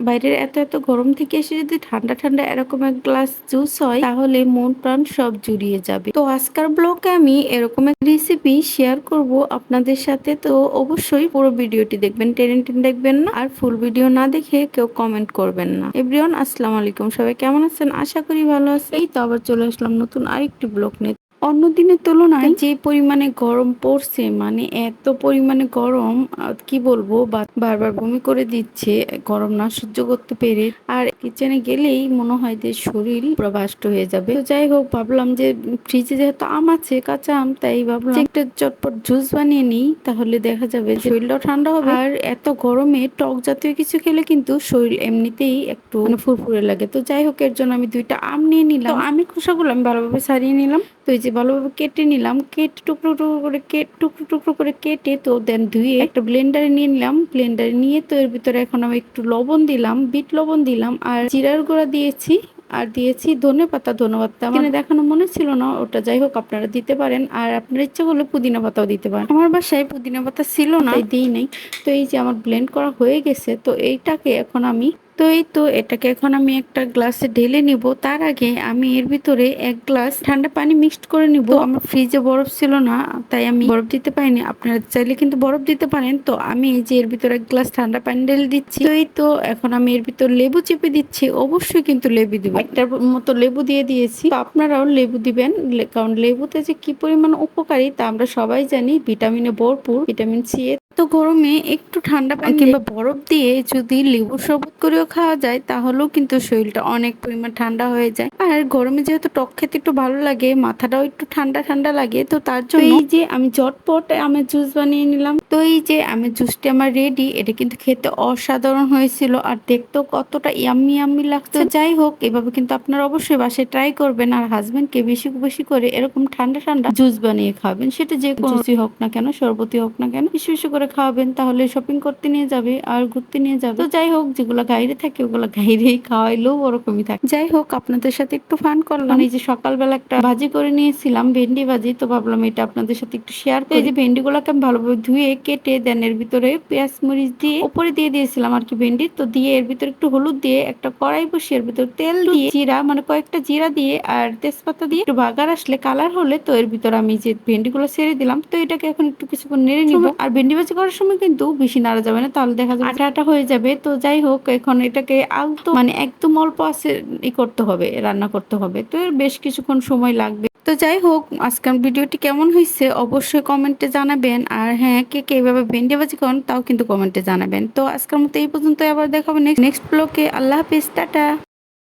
বাইরের এত এত গরম থেকে এসে যদি ঠান্ডা ঠান্ডা এরকম এক গ্লাস জুস হয়, তাহলে মন প্রাণ সব জুড়িয়ে যাবে। তো আজকের ব্লগে আমি এরকম এক রেসিপি শেয়ার করব আপনাদের সাথে। তো অবশ্যই পুরো ভিডিওটি দেখবেন, টেনে টেনে দেখবেন না। আর ফুল ভিডিও না দেখে কেউ কমেন্ট করবেন না। এভরিওয়ান আসসালামু আলাইকুম। সবাই কেমন আছেন? আশা করি ভালো আছে এই তো আবার চলে আসলাম নতুন আরেকটি ব্লগ নিয়ে। অন্য দিনের তুলনায় যে পরিমাণে গরম পড়ছে মানে এত পরিমাণে গরম কি বলব বারবার বমি করে দিচ্ছে গরম না সহ্য করতে পেরে। আর কিচেনে গেলেই মনে হয় যে শরীর পুরো বাষ্ট হয়ে যাবে। তো যাই হোক ভাবলাম যে ফ্রিজে যেহেতু আম আছে কাঁচা আম তাই ভাবলাম একটা চটপট জুস বানিয়ে নিই তাহলে দেখা যাবে শরীরটাও ঠান্ডা হবে। আর এত গরমে টক জাতীয় কিছু খেলে কিন্তু শরীর এমনিতেই একটু মানে ফুরফুরে লাগে। তো যাই হোক এর জন্য আমি দুইটা আম নিয়ে নিলাম। আমের খোসাগুলো আমি ভালোভাবে সারিয়ে নিলাম। তো এই যে ভালোভাবে কেটে নিলাম, কেটে টুকরো টুকরো করে কেটে টুকরো টুকরো করে কেটে তো দেন ধুয়ে একটা ব্লেন্ডারে নিয়ে নিলাম। ব্লেন্ডারে নিয়ে তো এর ভিতরে এখন আমি একটু লবণ দিলাম, বিট লবণ দিলাম আর জিরার গুঁড়া দিয়েছি আর দিয়েছি ধনে পাতা ধনে পাতা আমার দেখানো মনে ছিল না, ওটা যাই হোক আপনারা দিতে পারেন আর আপনার ইচ্ছা করলে পুদিনা পাতাও দিতে পারেন। আমার বাসায় পুদিনা পাতা ছিল না দিই নাই। তো এই যে আমার ব্লেন্ড করা হয়ে গেছে, তো এইটাকে এখন আমি তো এই তো এটাকে এখন আমি একটা গ্লাসে ঢেলে নিব। তার আগে আমি এর ভিতরে এক গ্লাস ঠান্ডা পানি মিক্সড করে নিব। আমার ফ্রিজে বরফ ছিল না তাই আমি বরফ দিতে পারিনি। আপনারা চাইলে কিন্তু বরফ দিতে পারেন। তো আমি এই যে এর ভিতরে এক গ্লাস ঠান্ডা পানি ঢেলে দিচ্ছি। তো এই তো এখন আমি এর ভিতর লেবু চেপে দিচ্ছি। অবশ্যই কিন্তু লেবু দিব। একটার মতো লেবু দিয়ে দিয়েছি। তো আপনারাও লেবু দিবেন। কারণ লেবুতে যে কি পরিমাণ উপকারী তা আমরা সবাই জানি। ভিটামিনে ভরপুর। ভিটামিন সি এর তো গরমে একটু ঠান্ডা পানি কিংবা বরফ দিয়ে যদি লেবুর শরবত করেও খাওয়া যায় তাহলেও কিন্তু শরীরটা অনেক পরিমাণ ঠান্ডা হয়ে যায়। আর গরমে যেহেতু টক খেতে একটু ভালো লাগে মাথাটাও একটু ঠান্ডা ঠান্ডা লাগে তো তার জন্য এই যে আমি ঝটপট আমের জুস বানিয়ে নিলাম। তো এই যে আমের জুসটি আমার রেডি এটা কিন্তু খেতে অসাধারণ হয়েছিল আর দেখতেও কতটা ইয়াম্মি ইয়াম্মি লাগতো যাই হোক এভাবে কিন্তু আপনারা অবশ্যই বাসায় ট্রাই করবেন আর হাজবেন্ডকে বেশি বেশি করে এরকম ঠান্ডা ঠান্ডা জুস বানিয়ে খাবেন। সেটা যে কোনো হোক না কেন শরবতই হোক না কেন বেশি বেশি করে খাওয়াবেন তাহলে শপিং করতে নিয়ে যাবে আর ঘুরতে নিয়ে যাবে। তো যাই হোক যেগুলো গাইরে থাকে ওগুলো গাইরেই খাওয়াইলেও ওরকমই থাকে। যাই হোক আপনাদের সাথে একটু ফান করলাম। এই যে সকালবেলা একটা ভাজি করে নিয়েছিলাম ভেন্ডি ভাজি তো ভাবলাম এটা আপনাদের সাথে একটু শেয়ার করি। যে ভেন্ডিগুলোকে আমি ভালোভাবে ধুয়ে কেটে দেন এর ভিতরে পেঁয়াজ মরিচ দিয়ে উপরে দিয়ে দিয়েছিলাম আর কি ভেন্ডি তো দিয়ে এর ভিতরে একটু হলুদ দিয়ে একটা কড়াই বসিয়ে এর ভিতরে তেল দিয়ে জিরা মানে কয়েকটা জিরা দিয়ে আর তেজপাতা দিয়ে একটু বাগার আসলে কালার হলে তো এর ভিতরে আমি যে ভেন্ডিগুলো ছেড়ে দিলাম তো এটাকে এখন একটু কিছুক্ষণ নেড়ে নিব। আর ভেন্ডি ভাজি করার সময় কিন্তু বেশি নাড়া যাবে না তাহলে দেখা যাবে আটা আটা হয়ে যাবে। তো যাই হোক এখন এটাকে আলতো মানে একদম অল্প আছে ই করতে হবে রান্না করতে হবে। তো এর বেশ কিছুক্ষণ সময় লাগবে। তো যাই হোক আজকের ভিডিওটি কেমন হয়েছে অবশ্যই কমেন্টে জানাবেন। আর হ্যাঁ কে কে এইভাবে ভেন্ডি ভাজি করেন তাও কিন্তু কমেন্টে জানাবেন। তো আজকের মতো এই পর্যন্ত আবার দেখাবো নেক্সট নেক্সট ব্লকে আল্লাহ হাফিজ টাটা।